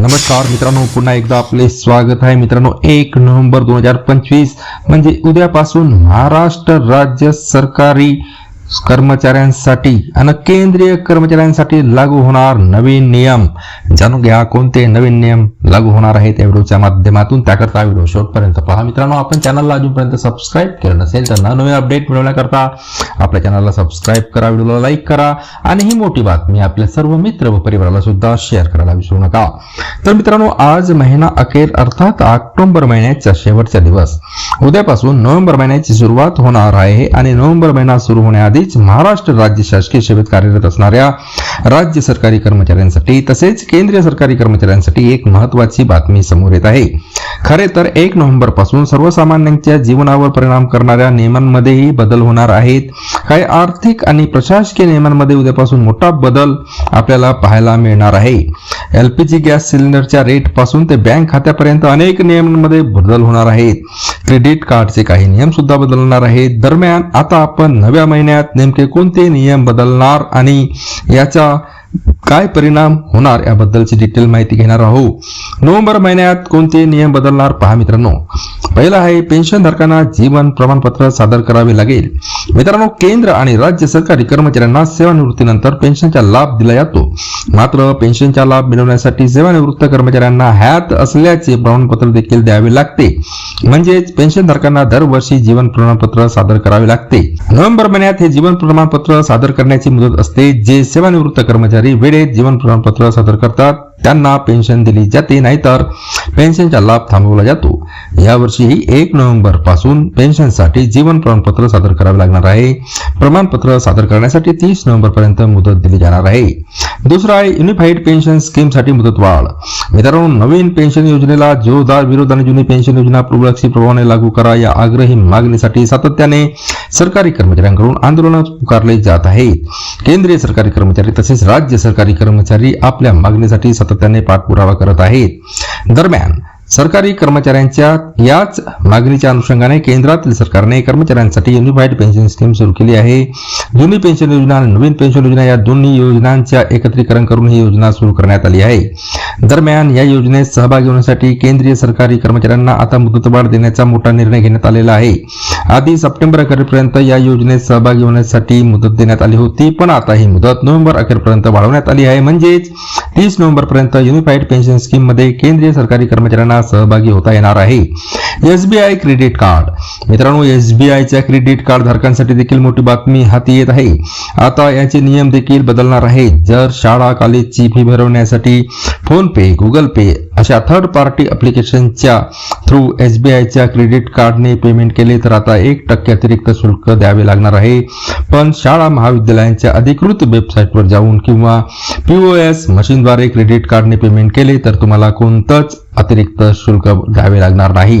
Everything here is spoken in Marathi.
नमस्कार मित्रांनो पुन्हा एकदा आपले स्वागत आहे. मित्रांनो एक नोव्हेंबर दोन हजार पंचवीस म्हणजे उद्यापासून महाराष्ट्र राज्य सरकारी कर्मचाऱ्यांसाठी आणि केंद्रीय कर्मचाऱ्यांसाठी लागू होणार नवीन नियम. जाणून घ्या कोणते नवीन नियम लागू होणार आहेत या व्हिडिओच्या माध्यमातून. त्याकरता व्हिडिओ शेवटपर्यंत पहा. मित्रांनो आपण चॅनलला अजूनपर्यंत सबस्क्राईब केलं नसेल तर नवीन अपडेट मिळवण्याकरता आपल्या चॅनलला सबस्क्राईब करा व्हिडिओला लाईक करा आणि ही मोठी बातमी आपल्या सर्व मित्र व परिवाराला सुद्धा शेअर करायला विसरू नका. तर मित्रांनो आज महिना अखेर अर्थात ऑक्टोबर महिन्याचा शेवटचा दिवस. उद्यापासून नोव्हेंबर महिन्याची सुरुवात होणार आहे आणि नोव्हेंबर महिना सुरू होण्याआधी आधीच महाराष्ट्र राज्य शासकीय सेवेत कार्यरत असणाऱ्या राज्य सरकारी कर्मचाऱ्यांसाठी तसेच केंद्रीय सरकारी कर्मचाऱ्यांसाठी एक महत्वाची बातमी समोर येत आहे. खरे तर एक नोव्हेंबरपासून सर्वसामान्यांच्या जीवनावर परिणाम करणाऱ्या नियमांमध्येही बदल होणार आहेत. काही आर्थिक आणि प्रशासकीय नियमांमध्ये उद्यापासून मोठा बदल आपल्याला पाहायला मिळणार आहे. एलपीजी गॅस सिलेंडरच्या रेटपासून ते बँक खात्यापर्यंत अनेक नियमांमध्ये बदल होणार आहेत. क्रेडिट कार्डचे काही नियम सुद्धा बदलणार आहेत. दरम्यान आता आपण नव्या महिन्यात नेमके कोणते नियम बदलणार आणि याचा काय परिणाम होणार याबद्दलची डिटेल माहिती घेणार आहोत. नोव्हेंबर महिन्यात कोणते नियम बदलणार पहा मित्रांनो. पहिला आहे पेन्शनधारकांना जीवन प्रमाणपत्र सादर करावे लागेल. मित्रांनो केंद्र आणि राज्य सरकारी कर्मचाऱ्यांना सेवानिवृत्तीनंतर पेन्शनचा लाभ दिला जातो. मात्र पेन्शनचा लाभ मिळवण्यासाठी सेवानिवृत्त कर्मचाऱ्यांना हयात असल्याचे प्रमाणपत्र देखील द्यावे लागते. म्हणजेच पेन्शनधारकांना दरवर्षी जीवन प्रमाणपत्र सादर करावे लागते. नोव्हेंबर महिन्यात हे जीवन प्रमाणपत्र सादर करण्याची मुदत असते जे सेवानिवृत्त कर्मचारी वेळेत जीवन प्रमाणपत्र सादर करतात त्यांना पेन्शन दिली जाते नाहीतर पेन्शनचा लाभ थांबवला जातो. यावर्षीही एक नोव्हेंबरपासून पेन्शनसाठी जीवन प्रमाणपत्र सादर करावे लागणार आहे. प्रमाणपत्र सादर करण्यासाठी तीस नोव्हेंबर पर्यंत मुदत दिली जाणार आहे. दुसरा आहे युनिफाईड पेन्शन स्कीमसाठी मुदतवाढ मित्रांनो नवीन पेन्शन योजनेला जोरदार विरोध आणि जुनी पेन्शन योजना पूर्वलक्षी प्रभावाने लागू करा या आग्रही मागणीसाठी सातत्याने सरकारी कर्मचाऱ्यांकडून आंदोलन पुकारले जात आहे केंद्रीय सरकारी कर्मचारी तसेच राज्य सरकारी कर्मचारी आपल्या मागणीसाठी सातत्याने पाठपुरावा करत आहेत. दरम्यान सरकारी कर्मचाऱ्यांच्या याच मागणीच्या अनुषंगाने केंद्रातील सरकारने कर्मचाऱ्यांसाठी युनिफाईड पेन्शन स्कीम सुरू केली आहे. जुनी पेन्शन योजना आणि नवीन पेन्शन योजना या दोन्ही योजनांच्या एकत्रीकरण करून ही योजना सुरू करण्यात आली आहे. दरम्यान या योजनेत सहभागी होण्यासाठी केंद्रीय सरकारी कर्मचाऱ्यांना आता मुदतवाढ देण्याचा मोठा निर्णय घेण्यात आलेला आहे. आधी सप्टेंबर अखेरपर्यंत या योजनेत सहभागी होण्यासाठी मुदत देण्यात आली होती पण आता ही मुदत नोव्हेंबर अखेरपर्यंत वाढवण्यात आली आहे. म्हणजेच तीस नोव्हेंबरपर्यंत युनिफाईड पेन्शन स्कीममध्ये केंद्रीय सरकारी कर्मचाऱ्यांना सहभागी होता येणार आहे. SBI credit card. मित्रांनो एसबीआयच्या क्रेडिट कार्ड धारकांसाठी देखील मोठी बातमी हाती येत आहे. आता याचे नियम देखील बदलणार आहेत. जर शाळा कॉलेजची फी भरवण्यासाठी फोन पे गुगल पे अशा थर्ड पार्टी अप्लिकेशनच्या थ्रू एसबीआयच्या क्रेडिट कार्डने पेमेंट केले तर आता एक टक्के अतिरिक्त शुल्क द्यावे लागणार आहे. पण शाळा महाविद्यालयांच्या अधिकृत वेबसाईटवर जाऊन किंवा पीओएस मशीनद्वारे क्रेडिट कार्डने पेमेंट केले तर तुम्हाला कोणतंच अतिरिक्त शुल्क द्यावे लागणार नाही.